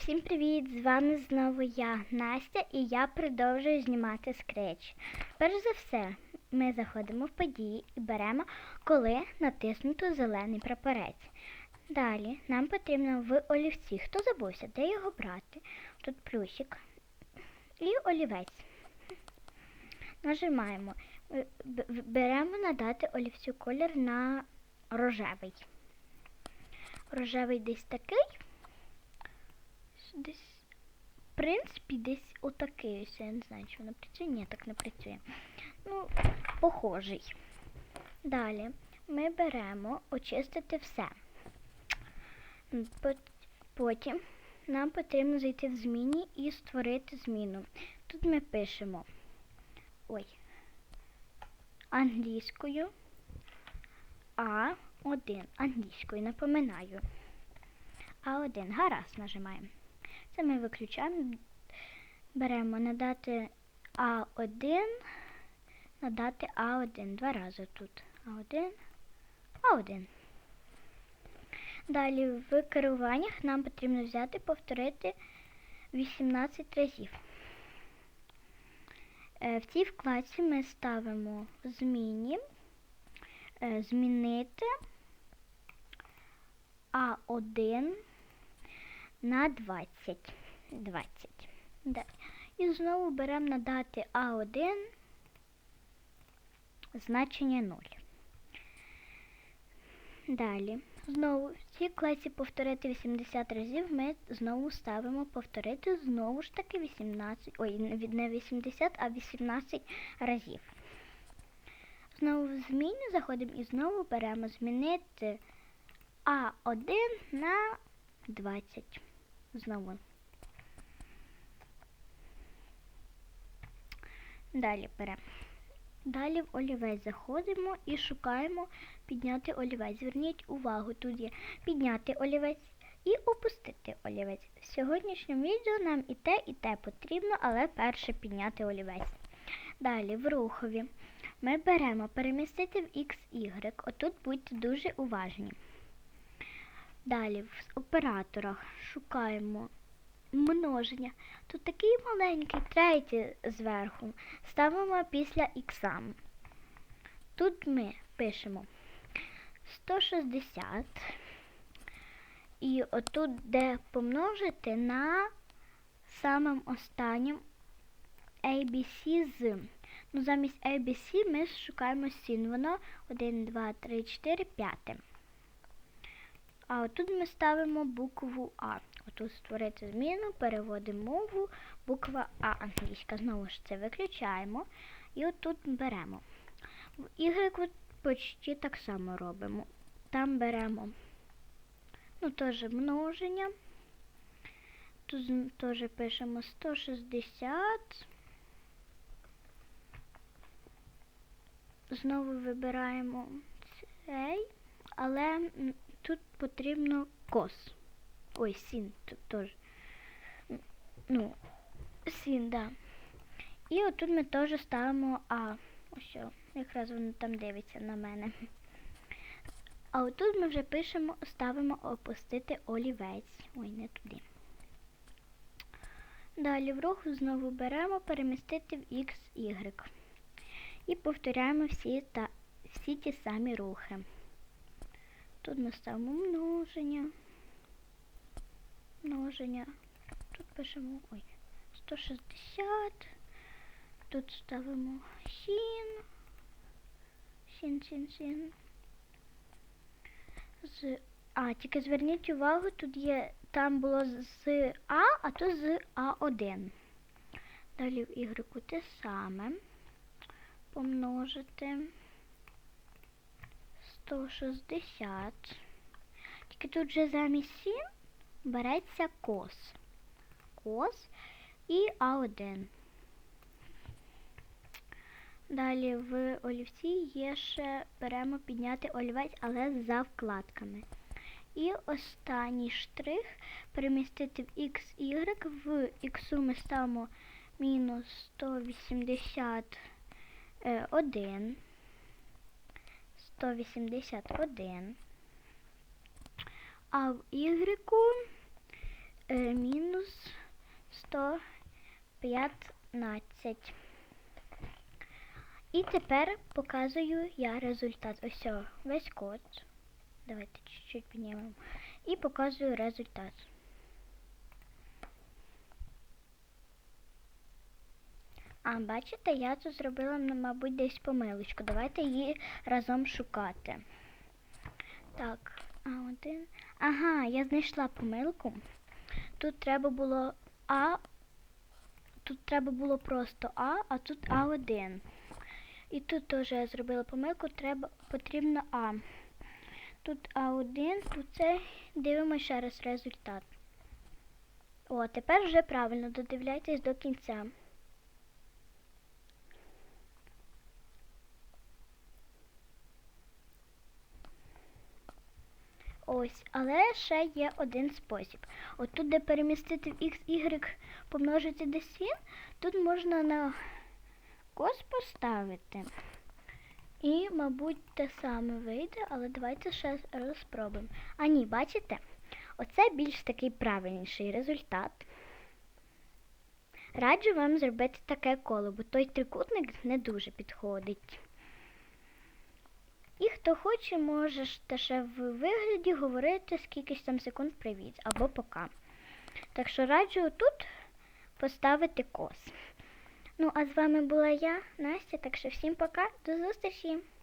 Всім привіт! З вами знову я, Настя, і я продовжую знімати скреч. Перш за все, ми заходимо в події і беремо, коли натиснуто зелений прапорець. Далі нам потрібно в олівці. Хто забувся, де його брати? Тут плюсик і олівець. Нажимаємо. Е, Беремо надати олівцю колір на рожевий. Рожевий десь такий. Десь, в принципі, десь отакий ось. Я не знаю, чи воно працює. Ні, так не працює. Ну, похожий. Далі ми беремо очистити все. Потім нам потрібно зайти в зміні і створити зміну. Тут ми пишемо ой, англійською А1. Англійською, напоминаю. А1. Гаразд нажимаємо. Це ми виключаємо. Беремо надати А1, надати А1. Два рази тут. А1, А1. Далі в керуваннях нам потрібно взяти, повторити 18 разів. Е, В цій вкладці ми ставимо зміні, е, змінити А1 на 20. 20. Да. І знову беремо надати А1 значення 0. Далі. Знову в цій класі повторити 80 разів ми знову ставимо повторити знову ж таки 18, ой, не 80, а 18 разів. Знову в зміну заходимо і знову беремо змінити А1 на 20. Знову. Далі беремо. Далі в олівець заходимо і шукаємо підняти олівець. Зверніть увагу, тут є підняти олівець і опустити олівець. В сьогоднішньому відео нам і те, і те потрібно, але перше підняти олівець. Далі в рухові ми беремо перемістити в XY. Отут будьте дуже уважні. Далі в операторах шукаємо множення. Тут такий маленький, третій зверху. Ставимо після ікса. Тут ми пишемо 160. І отут, де помножити на самим останнім ABC з. Ну, замість ABC ми шукаємо сін. Воно 1, 2, 3, 4, 5. А отут ми ставимо букву А. Отут створити зміну, переводимо мову, буква А англійська. Знову ж це виключаємо. І отут беремо. В Y почти так само робимо. Там беремо ну, теж множення. Тут теж пишемо 160. Знову вибираємо цей, але тут потрібно кос. Ой, сін тут теж. Ну, сін, да. І отут ми теж ставимо А. Ось, о, якраз воно там дивиться на мене. А отут ми вже пишемо, ставимо опустити олівець. Ой, не туди. Далі в руху знову беремо перемістити в X, Y. І повторяємо всі, та, всі ті самі рухи. Тут ми ставимо множення. Множення. Тут пишемо ой, 160. Тут ставимо сін. Сін, сін, сін. З А, тільки зверніть увагу, тут є, там було з А, а то з А1. Далі в Y те саме. Помножити 160. Тільки тут вже замість сін береться кос. Кос і А1. Далі в олівці є ще беремо підняти олівець, але за вкладками. І останній штрих перемістити в XY. В X ми ставимо мінус 181. 181. А в Y е, мінус 115. І тепер показую я результат. Ось весь код. Давайте чуть-чуть піднімемо. І показую результат. А, бачите, я тут зробила, ну, мабуть, десь помилочку. Давайте її разом шукати. Так, а один. Ага, я знайшла помилку. Тут треба було А. Тут треба було просто А, а тут А1. І тут теж я зробила помилку, треба, потрібно А. Тут А1, тут це. Дивимося ще раз результат. О, тепер вже правильно, додивляйтесь до кінця. Ось, але ще є один спосіб. От де перемістити в x, y помножити десь він, тут можна на кос поставити. І, мабуть, те саме вийде, але давайте ще раз спробуємо. А ні, бачите? Оце більш такий правильніший результат. Раджу вам зробити таке коло, бо той трикутник не дуже підходить. І хто хоче, може ще в вигляді говорити скільки там секунд привіт або пока. Так що раджу тут поставити кос. Ну, а з вами була я, Настя, так що всім пока, до зустрічі!